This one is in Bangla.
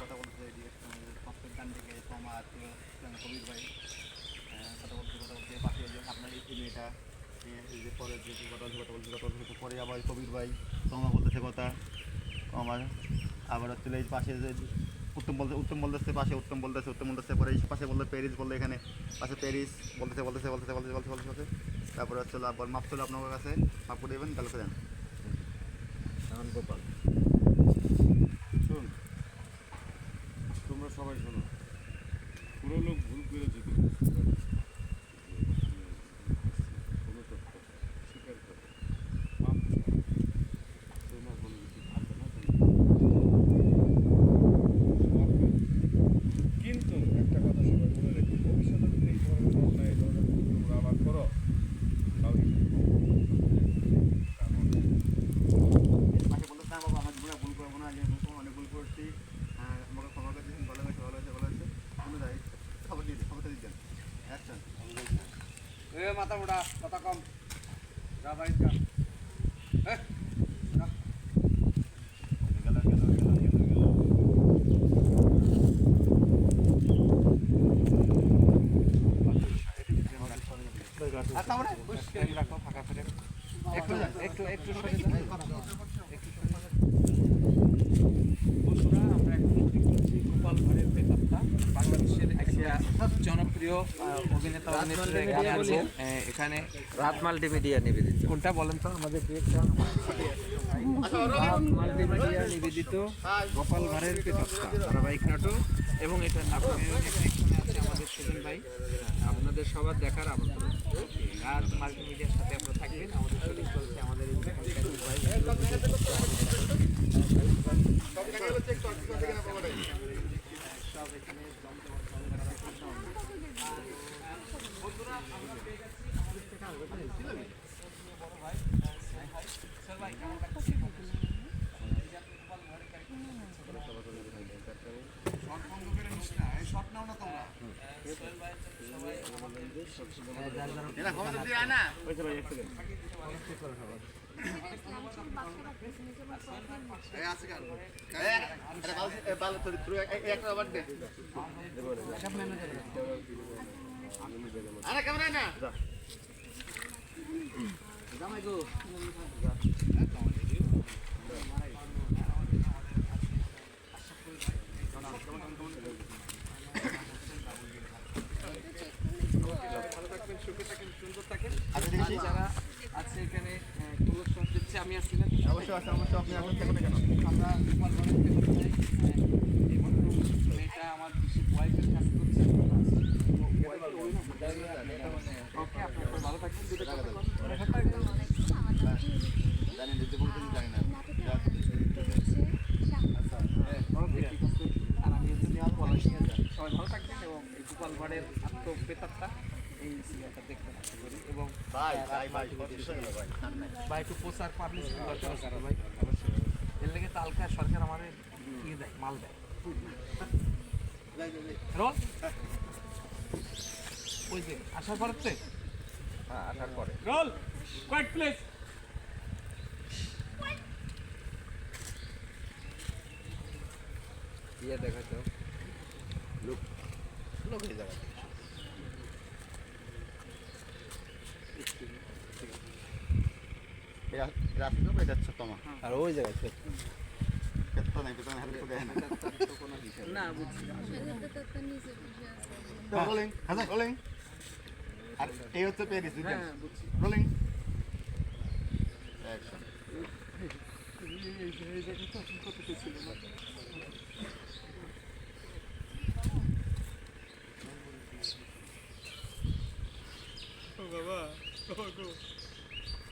কথা বলতে পাশের ডান আত্মীয় কবির ভাই কথা বলতে কথা বলতে পাশে আপনার এই মেয়েটা যে পরে যে কথা কথা কথা বলছে পরে আবার কবির ভাই তোমা বলতেছে কথা আমার আবার হচ্ছে এই পাশে যে উত্তম বলতে, উত্তম বলতেছে পাশে, উত্তম বলতেছে উত্তম বলতেছে পরে এই পাশে বলতে প্যারিস বললে এখানে, পাশে প্যারিস বলতেছে বলতেছে বলতেছে বলতেছে বলতেছে বলতেছে তারপরে হচ্ছে আবার মাপ চলে আপনার কাছে, মাপ করে দেবেন দেন গোপাল শোন তোমরা সবাই শোনো পুরো লোক ভুল করেছে কিন্তু কোনো তথ্য স্বীকার করো মাপ চাও। তোমার কোনো কিছু থাকবে না তুমি কিন্তু একটা কথা সবাই মনে রেখো ভবিষ্যতে যদি এই ধরনের অন্যায় এই ধরনের ভুল তোমরা আবার করো তাহলে কিন্তু কারণ পাশে বলতেছে না বাবা আমার জীবনে ভুল করব না যে ভুল করব, অনেক ভুল করছি হ্যাঁ, আমাকে ক্ষমা করে দিয়েছেন ভালো হয়েছে ভালো হয়েছে ভালো হয়েছে কোনো যাই খবর দিয়ে দিন খবরটা দিয়ে দেন অ্যাকশন এ মাথা মোটা কথা কম। যা বাইর যা। এ, একটু গেল গেল গেল গেল গেল আর তারপরে উস, এই রাখো ফাঁকা ফেলে একটু একটু একটু সরে যান। একটু সরে যান। বন্ধুরা আমরা এখন শুটিং করছি গোপাল ভাঁড়ের ব্রেকআপটা বাংলাদেশের একটা আহ, অভিনেতা অভিনেত্রীরা এখানে আছে। এখানে রাত মাল্টিমিডিয়া নিবেদিত। কোনটা বলেন তো? আমাদের মাল্টিমিডিয়া নিবেদিত। গোপাল ভাঁড়ের পেটকটা ধারাবাহিক নাটক। এবং এটার নাটকের এখানে আছে আমাদের সুজন ভাই। আপনাদের সবার দেখার আমন্ত্রণ। রাত মাল্টিমিডিয়ার সাথে আপনারা থাকবেন আমাদের শুটিং চলছে আমাদের এই এখানকার ভাই সব এখানে জমজমাট ভাবে তারা করছে আমাদের। আর, আহ, বন্ধুরা আমরা পেয়ে গেছি আমাদের থেকে আরও বড় ভাই স্যার ভাই স্যার ভাই কেমন লাগছে এই যে আপনি গোপাল ভাঁড়ের character শর্ট বন্ধ করে নিস না এই শর্ট নাও না তোমরা সোহেল ভাই সবাই আমাদের এরা খবর দিয়ে আয় না এই আছে কার এই আরে কেমন ভালো থাকবেন সুখে থাকেন সুন্দর থাকেন। আচ্ছা যারা আছে এখানে সব দিচ্ছে আমি আসছি না। অবশ্যই আছে অবশ্যই আপনি আসুন থাকুন কেন আমরা ঘরের পেছনে যাই এই ভদ্র আমার ওয়াইফের কাজ করছে। ওকে আপনার ভালো থাকবেন দুটো কথা। জানি দিতে বলতে জানি না। ঠিক আছে। আর আমি হচ্ছে নেওয়ার পড়াশোনা যাই সবাই ভালো থাকবেন এবং এই গোপাল ভাড়ের আত্মবেতারটা এই সিরিয়ালটা দেখতে এবং ভাই ভাই ভাই ভাই একটু প্রচার পাবলিসিটি এর লেগে তালকা সরকার আমাদের ইয়ে দেয় মাল দেয় ওই যে আসার পরেতে হ্যাঁ আসার পরে রোল ইয়ে দেখা তো লোক হয়ে যাবে রাত্রি তো এটা হচ্ছে তোমার আর ওই জায়গায় সে ক্ষেত্র নাই পেছনে হাতে দেয় না না। বুঝছি। রোলিং হ্যাঁ রোলিং আর এই হচ্ছে হ্যাঁ বুঝছি। রোলিং অ্যাকশন বাবা